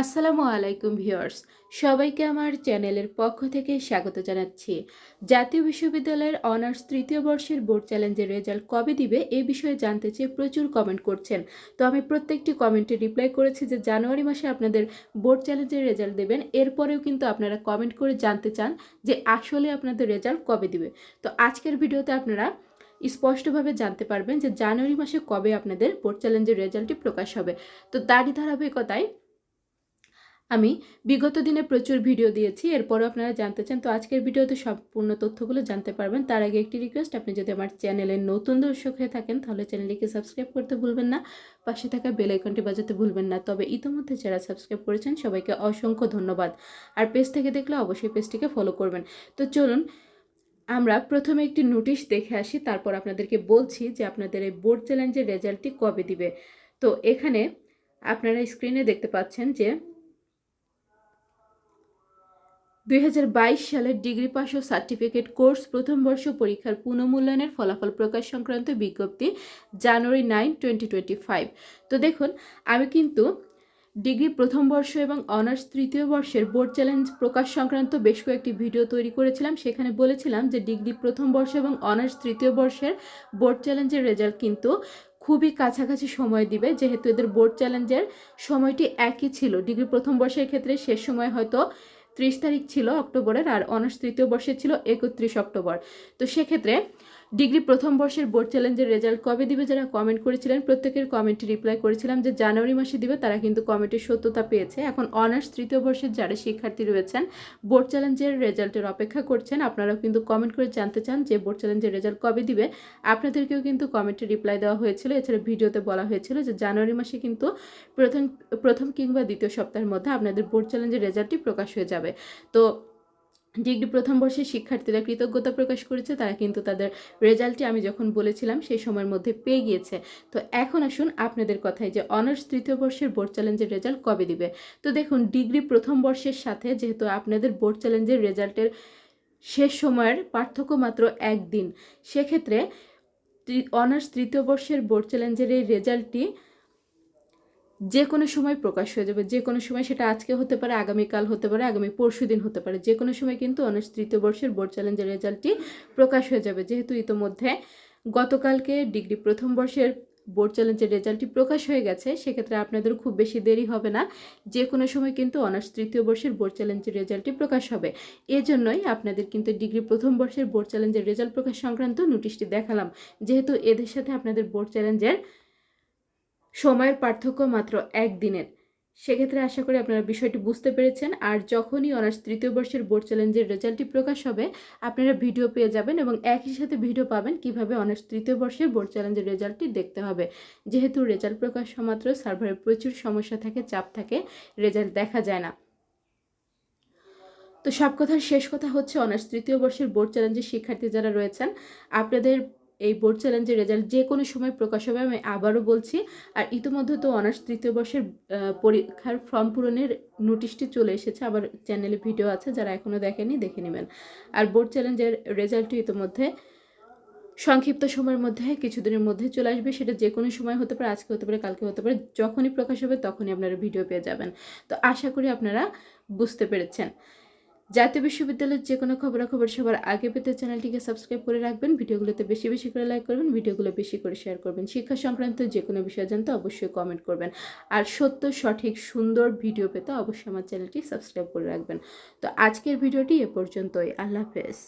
আসসালামু আলাইকুম ভিউয়ার্স, সবাইকে আমার চ্যানেলের পক্ষ থেকে স্বাগত জানাচ্ছি। জাতীয় বিশ্ববিদ্যালয়ের অনার্স তৃতীয় বর্ষের বোর্ড চ্যালেঞ্জের রেজাল্ট কবে দিবে এ বিষয়ে জানতে চেয়ে প্রচুর কমেন্ট করছেন। তো আমি প্রত্যেকটি কমেন্টে রিপ্লাই করেছি যে জানুয়ারি মাসে আপনাদের বোর্ড চ্যালেঞ্জের রেজাল্ট দেবেন। এরপরেও কিন্তু আপনারা কমেন্ট করে জানতে চান যে আসলে আপনাদের রেজাল্ট কবে দিবে। তো আজকের ভিডিওতে আপনারা স্পষ্টভাবে জানতে পারবেন যে জানুয়ারি মাসে কবে আপনাদের বোর্ড চ্যালেঞ্জের রেজাল্টটি প্রকাশ হবে। তো তারই ধারাবাহিকতায় আমি বিগত দিনে প্রচুর ভিডিও দিয়েছি, এরপরও আপনারা জানতে চান, তো আজকের ভিডিওতে সম্পূর্ণ তথ্যগুলো জানতে পারবেন। তার আগে একটি রিকোয়েস্ট আপনি যদি আমার চ্যানেলে নতুন দর্শক হয়ে থাকেন, তাহলে চ্যানেলটিকে সাবস্ক্রাইব করতে ভুলবেন না। পাশে থাকা বেল আইকনটি বাজাতে ভুলবেন না। তবে ইতিমধ্যে যারা সাবস্ক্রাইব করেছেন, সবাইকে অসংখ্য ধন্যবাদ। আর পেজ থেকে দেখলে অবশ্যই পেজটিকে ফলো করবেন। তো চলুন, আমরা প্রথমে একটি নোটিশ দেখে আসি, তারপর আপনাদেরকে বলছি যে আপনাদের এই বোর্ড চ্যালেঞ্জের রেজাল্টটি কবে দিবে। তো এখানে আপনারা স্ক্রিনে দেখতে পাচ্ছেন যে দুই হাজার বাইশ সালের ডিগ্রি পাস ও সার্টিফিকেট কোর্স প্রথম বর্ষ পরীক্ষার পুনঃমূল্যায়নের ফলাফল প্রকাশ সংক্রান্ত বিজ্ঞপ্তি January nine twenty twenty five তো দেখুন, আমি কিন্তু ডিগ্রি প্রথম বর্ষ এবং অনার্স তৃতীয় বর্ষের বোর্ড চ্যালেঞ্জ প্রকাশ সংক্রান্ত বেশ কয়েকটি ভিডিও তৈরি করেছিলাম। সেখানে বলেছিলাম যে ডিগ্রি প্রথম বর্ষ এবং অনার্স তৃতীয় বর্ষের বোর্ড চ্যালেঞ্জের রেজাল্ট কিন্তু খুবই কাছাকাছি সময় দিবে। যেহেতু এদের বোর্ড চ্যালেঞ্জের সময়টি একই ছিল। ডিগ্রি প্রথম বর্ষের ক্ষেত্রে শেষ সময় হয়তো ত্রিশ তারিখ ছিল অক্টোবরের আর অনার্স তৃতীয় বর্ষে ছিল একত্রিশ অক্টোবর। তো সেক্ষেত্রে ডিগ্রি প্রথম বর্ষের বোর্ড চ্যালেঞ্জের রেজাল্ট কবে দিবে যারা কমেন্ট করেছিলেন, প্রত্যেকের কমেন্টে রিপ্লাই করেছিলাম যে জানুয়ারি মাসে দিবে, তারা কিন্তু কমেন্টের সত্যতা পেয়েছে। এখন অনার্স তৃতীয় বর্ষের যারা শিক্ষার্থী রয়েছেন বোর্ড চ্যালেঞ্জের রেজাল্টের অপেক্ষা করছেন, আপনারাও কিন্তু কমেন্ট করে জানতে চান যে বোর্ড চ্যালেঞ্জের রেজাল্ট কবে দিবে। আপনাদেরকেও কিন্তু কমেন্টে রিপ্লাই দেওয়া হয়েছিল, এছাড়া ভিডিওতে বলা হয়েছিল যে জানুয়ারি মাসে কিন্তু প্রথম প্রথম কিংবা দ্বিতীয় সপ্তাহের মধ্যে আপনাদের বোর্ড চ্যালেঞ্জের রেজাল্টটি প্রকাশ হয়ে যাবে। তো ডিগ্রি প্রথম বর্ষের শিক্ষার্থীরা কৃতজ্ঞতা প্রকাশ করেছে, তারা কিন্তু তাদের রেজাল্টটি আমি যখন বলেছিলাম সেই সময়ের মধ্যে পেয়ে গিয়েছে। তো এখন আসুন আপনাদের কথায় যে অনার্স তৃতীয় বর্ষের বোর্ড চ্যালেঞ্জের রেজাল্ট কবে দিবে? তো দেখুন, ডিগ্রি প্রথম বর্ষের সাথে যেহেতু আপনাদের বোর্ড চ্যালেঞ্জের রেজাল্টের শেষ সময়ের পার্থক্য মাত্র একদিন, সেক্ষেত্রে অনার্স তৃতীয় বর্ষের বোর্ড চ্যালেঞ্জের এই রেজাল্টটি যে কোনো সময় প্রকাশ হয়ে যাবে, যে কোনো সময় সেটা আজকে হতে পারে, আগামীকাল হতে পারে, আগামী পরশু দিন হতে পারে, যে কোনো সময় কিন্তু অনার্স তৃতীয় বর্ষের বোর্ড চ্যালেঞ্জের রেজাল্টটি প্রকাশ হয়ে যাবে। যেহেতু ইতোমধ্যে গতকালকে ডিগ্রি প্রথম বর্ষের বোর্ড চ্যালেঞ্জের রেজাল্টটি প্রকাশ হয়ে গেছে, সেক্ষেত্রে আপনাদের খুব বেশি দেরি হবে না। যে কোনো সময় কিন্তু অনার্স তৃতীয় বর্ষের বোর্ড চ্যালেঞ্জের রেজাল্টটি প্রকাশ হবে। এজন্যই আপনাদের কিন্তু ডিগ্রি প্রথম বর্ষের বোর্ড চ্যালেঞ্জের রেজাল্ট প্রকাশ সংক্রান্ত নোটিশটি দেখালাম। যেহেতু এদের সাথে আপনাদের বোর্ড চ্যালেঞ্জের সময়ের পার্থক্য মাত্র একদিনের। সেক্ষেত্রে আশা করি আপনারা বিষয়টি বুঝতে পেরেছেন। আর যখনই অনার্স তৃতীয় বর্ষের বোর্ড চ্যালেঞ্জের রেজাল্টটি প্রকাশ হবে, আপনারা ভিডিও পেয়ে যাবেন এবং একই সাথে ভিডিও পাবেন কীভাবে অনার্স তৃতীয় বর্ষের বোর্ড চ্যালেঞ্জের রেজাল্টটি দেখতে হবে। যেহেতু রেজাল্ট প্রকাশ মাত্র সার্ভারের প্রচুর সমস্যা থাকে, চাপ থাকে, রেজাল্ট দেখা যায় না। তো সব কথার শেষ কথা হচ্ছে, অনার্স তৃতীয় বর্ষের বোর্ড চ্যালেঞ্জের শিক্ষার্থী যারা রয়েছেন, আপনাদের এই বোর্ড চ্যালেঞ্জের রেজাল্ট যে কোনো সময় প্রকাশ হবে, আমি আবারও বলছি। আর ইতিমধ্যে তো অনার্স তৃতীয় বর্ষের পরীক্ষার ফর্ম পূরণের নোটিশটি চলে এসেছে। আবার চ্যানেলে ভিডিও আছে, যারা এখনও দেখেনি, দেখে নেবেন। আর বোর্ড চ্যালেঞ্জের রেজাল্টটি ইতিমধ্যে সংক্ষিপ্ত সময়ের মধ্যে, কিছুদিনের মধ্যে চলে আসবে। সেটা যে কোনো সময় হতে পারে, আজকে হতে পারে, কালকে হতে পারে, যখনই প্রকাশ হবে, তখনই আপনারা ভিডিও পেয়ে যাবেন। তো আশা করি আপনারা বুঝতে পেরেছেন। জাতীয় বিশ্ববিদ্যালয়ের যে কোনো খবরাখবর সবার আগে পেতে চ্যানেলটিকে সাবস্ক্রাইব করে রাখবেন। ভিডিওগুলোতে বেশি বেশি করে লাইক করবেন, ভিডিওগুলো বেশি করে শেয়ার করবেন। শিক্ষা সংক্রান্ত যে কোনো বিষয় জানতে অবশ্যই কমেন্ট করবেন। আর সত্য, সঠিক, সুন্দর ভিডিও পেতে অবশ্যই আমার চ্যানেলটি সাবস্ক্রাইব করে রাখবেন। তো আজকের ভিডিওটি এ পর্যন্তই। আল্লাহ হাফেজ।